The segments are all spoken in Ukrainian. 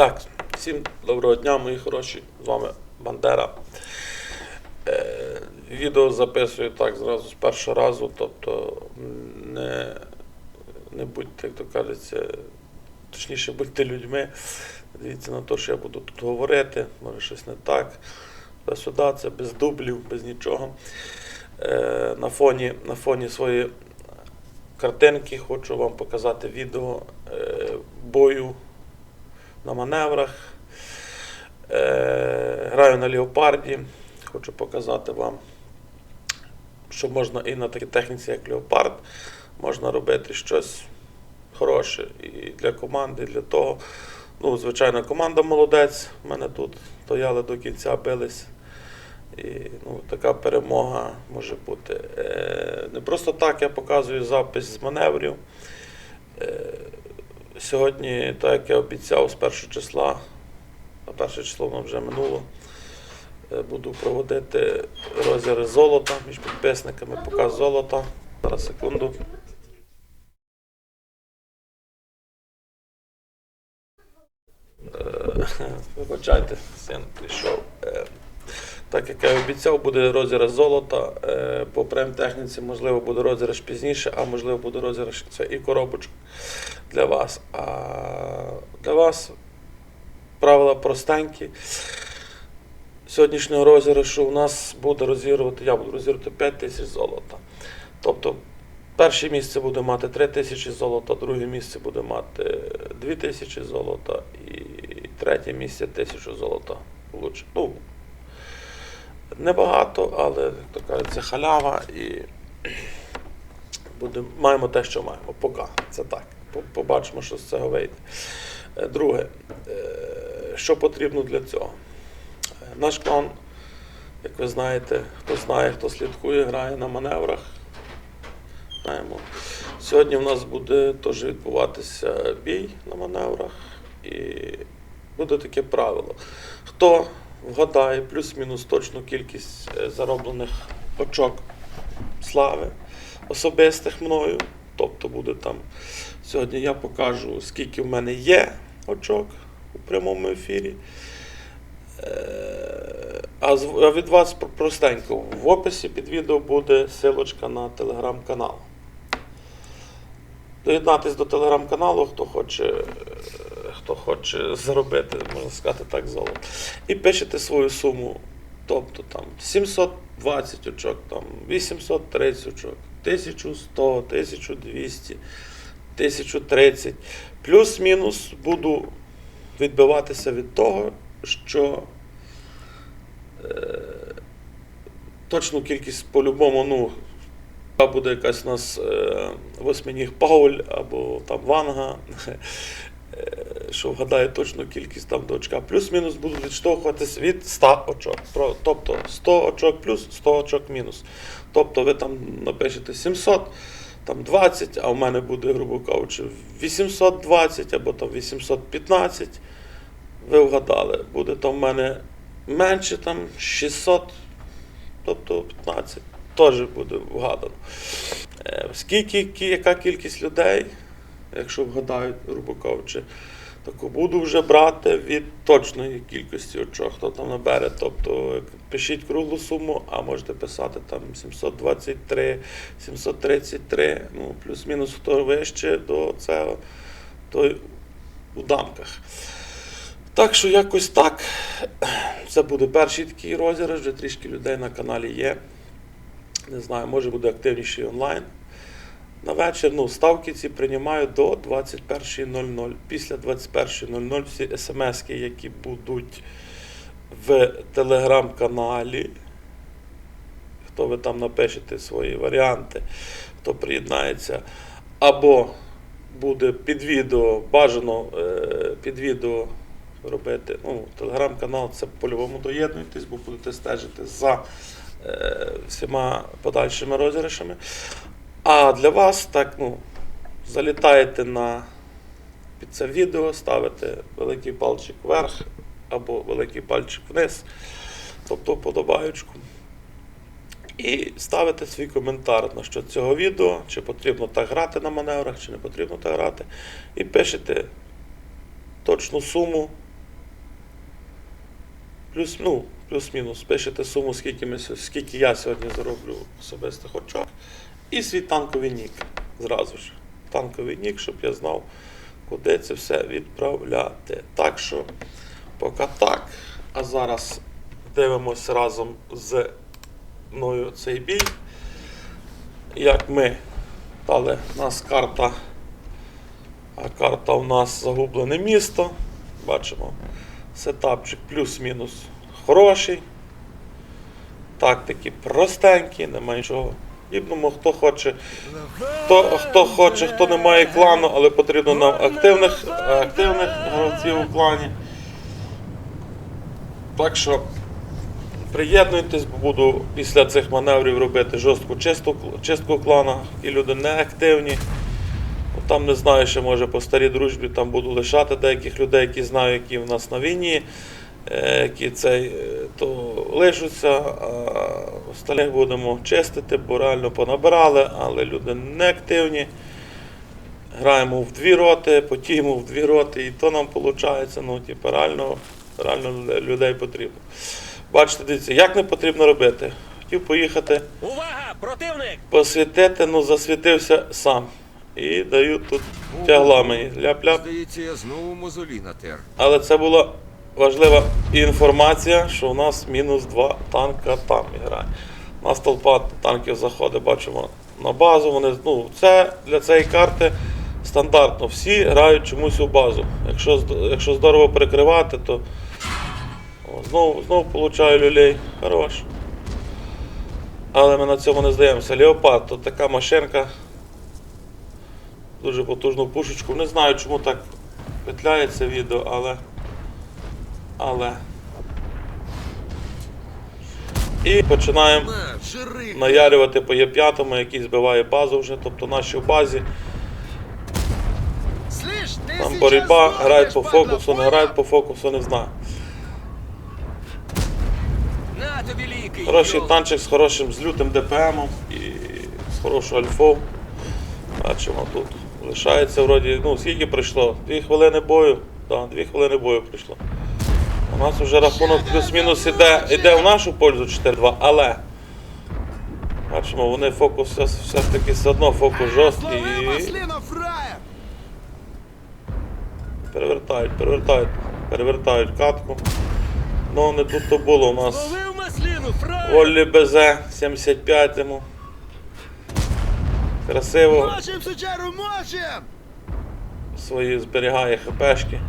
Так, всім доброго дня, мої хороші. З вами Бандера. Е, відео записую так зразу з першого разу, тобто не, не будьте, як то кажеться, точніше будьте людьми. Дивіться на те, що я буду тут говорити, може щось не так. Сюди це без дублів, без нічого. Е, на, фоні, на фоні своєї картинки хочу вам показати відео е, бою на маневрах. Е, граю на леопарді. Хочу показати вам, що можна і на такій техніці, як леопард, можна робити щось хороше і для команди, і для того. Ну, звичайно, команда молодець. У мене тут стояли до кінця, бились. І ну, така перемога може бути. Е, не просто так я показую запис з маневрів. Е, сьогодні, так як я обіцяв, з першого числа, а перше число воно вже минуло, е, буду проводити розіграш золота між підписниками, показ золота. Зараз секунду. Е, Вибачайте, син прийшов. Так як я обіцяв, буде розіграш золота. Е, По прем-техніці, можливо, буде розіграш пізніше, а можливо буде розіграш це і коробочок для вас. А для вас правила простенькі. Сьогоднішнього розіграшу у нас буде розігрувати, я буду розігрувати 5 тисяч золота. Тобто перше місце буде мати 3 тисячі золота, друге місце буде мати 2 тисячі золота і третє місце 1000 золота. Лучше. Ну, небагато, але як то кажуть, це халява і буде, маємо те, що маємо. Поки. Це так. Побачимо, що з цього вийде. Е, Друге, е, що потрібно для цього? Е, Наш клан, як ви знаєте, хто знає, хто слідкує, грає на маневрах. Знаємо. Сьогодні в нас буде теж відбуватися бій на маневрах. І буде таке правило. Хто вгадає плюс-мінус точну кількість е, зароблених очок слави особистих мною, тобто буде там. Сьогодні я покажу, скільки в мене є очок у прямому ефірі. Е, А від вас простенько. В описі під відео буде силочка на телеграм-канал. Доєднатись до телеграм-каналу, хто хоче, е, хто хоче заробити, можна сказати так, золото. І пишете свою суму. Тобто там 720 очок, там 830 очок, 1100, 1200, 1030. Плюс-мінус буду відбиватися від того, що е, точну кількість по-любому, ну, буде якась у нас е, восьминіг Пауль або там Ванга, що вгадає точну кількість там до очка. Плюс-мінус буду відштовхуватись від 100 очок. Тобто 100 очок плюс, 100 очок мінус. Тобто ви там напишете 700, там 20, а в мене буде, грубо кажучи, 820 або там 815. Ви вгадали, буде там в мене менше там 600, тобто 15 теж буде вгадано. Е, Скільки, яка кількість людей, якщо вгадають, грубо кажучи, таку буду вже брати від точної кількості очок, хто там набере. Тобто пишіть круглу суму, а можете писати там 723, 733, ну, плюс-мінус хто вище до цього, той у дамках. Так що якось так. Це буде перший такий розіграш, вже трішки людей на каналі є. Не знаю, може буде активніший онлайн. На вечір ну, ставки ці приймаю до 21.00. Після 21.00 всі смс, які будуть в телеграм-каналі. Хто ви там напишете свої варіанти, хто приєднається, або буде під відео, бажано е, під відео робити. Ну, телеграм-канал це по-любому доєднуйтесь, бо будете стежити за е, всіма подальшими розіграшами. А для вас так, ну, залітаєте на під це відео, ставите великий пальчик вверх або великий пальчик вниз, тобто вподобаючку. І ставите свій коментар на що цього відео, чи потрібно так грати на маневрах, чи не потрібно так грати. І пишете точну суму плюс, ну, плюс-мінус, пишете суму, скільки, ми, скільки я сьогодні зароблю особистих очок. І свій танковий нік зразу ж. Танковий нік, щоб я знав, куди це все відправляти. Так що, поки так. А зараз дивимося разом з мною цей бій. Як ми дали нас карта. А карта у нас загублене місто. Бачимо, сетапчик плюс-мінус хороший. Тактики простенькі, немає нічого. Подібному, хто хоче, хто, хто хоче, хто не має клану, але потрібно нам активних, активних гравців у клані. Так що приєднуйтесь, бо буду після цих маневрів робити жорстку чисту, чистку клана, і люди не активні. Ну, Там не знаю, ще може по старій дружбі там буду лишати деяких людей, які знаю, які в нас на війні, які цей, е, то лишуться, а остальних будемо чистити, бо реально понабирали, але люди не активні. Граємо в дві роти, потім в дві роти, і то нам виходить, ну, типу, реально, реально людей потрібно. Бачите, дивіться, як не потрібно робити. Хотів поїхати Увага! Противник! посвітити, ну засвітився сам. І даю тут тягла мені. Ляп-ляп. Здається, я знову мозолі натер. Але це була важлива інформація, що у нас мінус два танка там грає. У нас толпа танків заходить, бачимо на базу. Вони, ну, це для цієї карти стандартно. Всі грають чомусь у базу. Якщо, якщо здорово перекривати, то знову, знову получаю люлей. Хорош. Але ми на цьому не здаємося. Леопард то така машинка. Дуже потужну пушечку. Не знаю, чому так петляється відео, але. Але. І починаємо наярювати по Є5, який збиває базу вже, тобто наші в базі. Там боротьба, грають по фокусу, не грають по фокусу, не знаю. Хороший танчик з хорошим з лютим ДПМом і з хорошою альфою. Бачимо тут. Лишається вроді, ну скільки пройшло? Дві хвилини бою. Так, дві хвилини бою пройшло. У нас вже рахунок плюс-мінус іде, іде в нашу пользу 4-2, але. Бачимо, вони фокус все, все ж таки все одно фокус жорсткий і перевертають, перевертають, перевертають катку. Ну не тут то було у нас. Оллі Безе 75 йому. Красиво свої зберігає хпшки.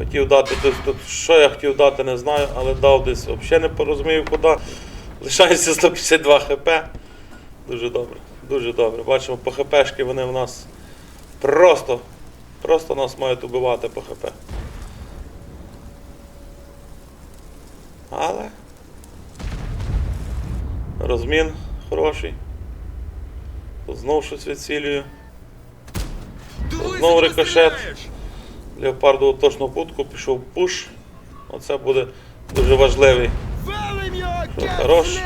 Хотів дати тут, що я хотів дати, не знаю, але дав десь взагалі не порозумів куди. Лишається 152 хп. Дуже добре, дуже добре. Бачимо, по хпшки вони в нас просто, просто нас мають убивати по хп. Але розмін хороший. Тут знову щось відцілюю. Дивися, Знову рикошет. Леопардову точну будку, пішов пуш. Оце буде дуже важливий. Що, хорош?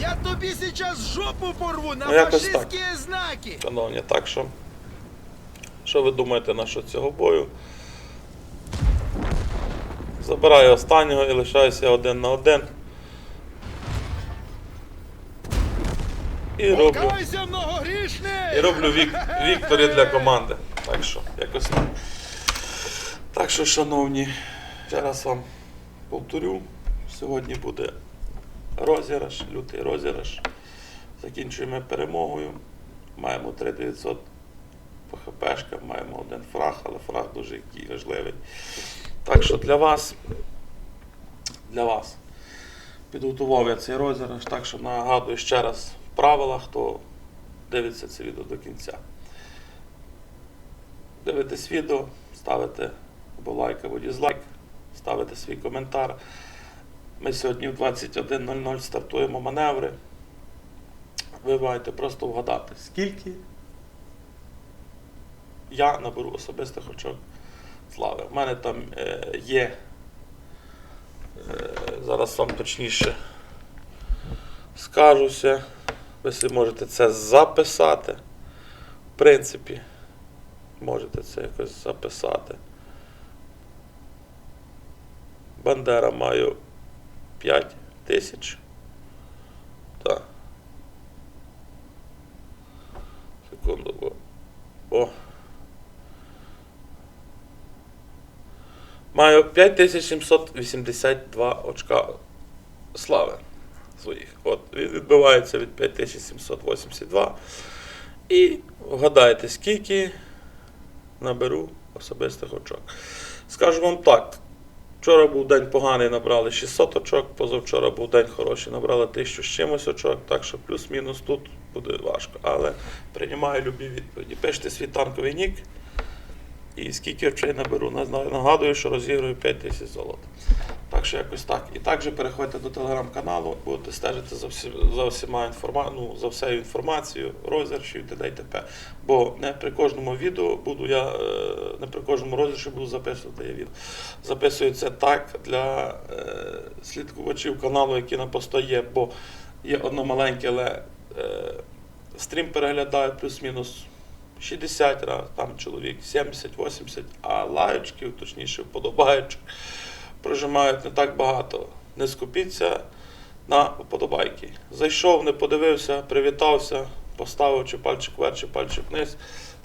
Я тобі сейчас жопу порву на Ну, фашистські знаки! Шановні, так що. Що ви думаєте насчет цього бою? Забираю останнього і лишаюся один на один. І роблю. І роблю вік, вікторі для команди. Так що, якось так. Так що, шановні, ще раз вам повторю. Сьогодні буде розіграш, лютий розіграш. Закінчуємо перемогою. Маємо 3900 по ХПшкам, маємо один фраг, але фраг дуже який важливий. Так що для вас, для вас підготував я цей розіграш, так що нагадую ще раз правила, хто дивиться це відео до кінця. Дивитесь відео, ставите або лайк, або дізлайк, ставите свій коментар. Ми сьогодні в 21.00 стартуємо маневри. Ви маєте просто вгадати, скільки я наберу особистих очок слави. У мене там е, є. Е, зараз вам точніше скажуся. Ви можете це записати. В принципі, можете це якось записати. Бандера маю 5 тисяч. Так. Секунду, бо. О. Маю 5782 очка слави своїх. От, він відбивається від 5782. І вгадайте, скільки наберу особистих очок. Скажу вам так. Вчора був день поганий, набрали 600 очок, позавчора був день хороший, набрали 1000 з чимось очок, так що плюс-мінус тут буде важко. Але приймаю любі відповіді. Пишете свій танковий нік. І скільки очей наберу. Нагадую, що розіграю 5 тисяч золота. Так що якось так. І також переходьте до телеграм-каналу, будете стежити за, всі, за всіма інформа... ну, за всею інформацією, розіграшів, т.д. і т.п. Бо не при кожному відео буду я, е, не при кожному розіграші буду записувати я відео. Записую це так для е, слідкувачів каналу, які на посто є, бо є одно маленьке, але е, стрім переглядаю плюс-мінус 60 разів, там чоловік 70-80, а лайочків, точніше, вподобаючок, прожимають не так багато. Не скупіться на вподобайки. Зайшов, не подивився, привітався, поставив чи пальчик вверх, чи пальчик вниз.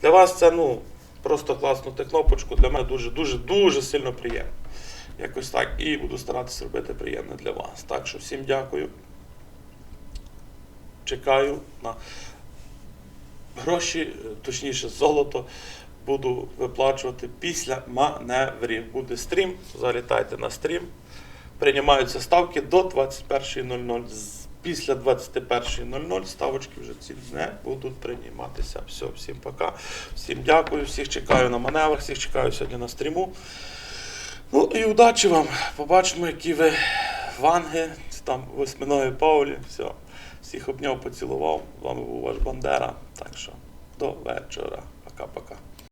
Для вас це ну, просто класнути кнопочку, для мене дуже, дуже, дуже сильно приємно. Якось так. І буду старатися робити приємне для вас. Так що всім дякую. Чекаю на гроші, точніше, золото буду виплачувати після маневрів. Буде стрім, залітайте на стрім. Приймаються ставки до 21.00. Після 21.00 ставочки вже ці не будуть прийматися. Все, всім пока. Всім дякую, всіх чекаю на маневрах, всіх чекаю сьогодні на стріму. Ну і удачі вам. Побачимо, які ви ванги, там восьминоги Паулі. Все. Всіх обняв, поцілував. З вами був ваш Бандера. Так що до вечора. Пока-пока.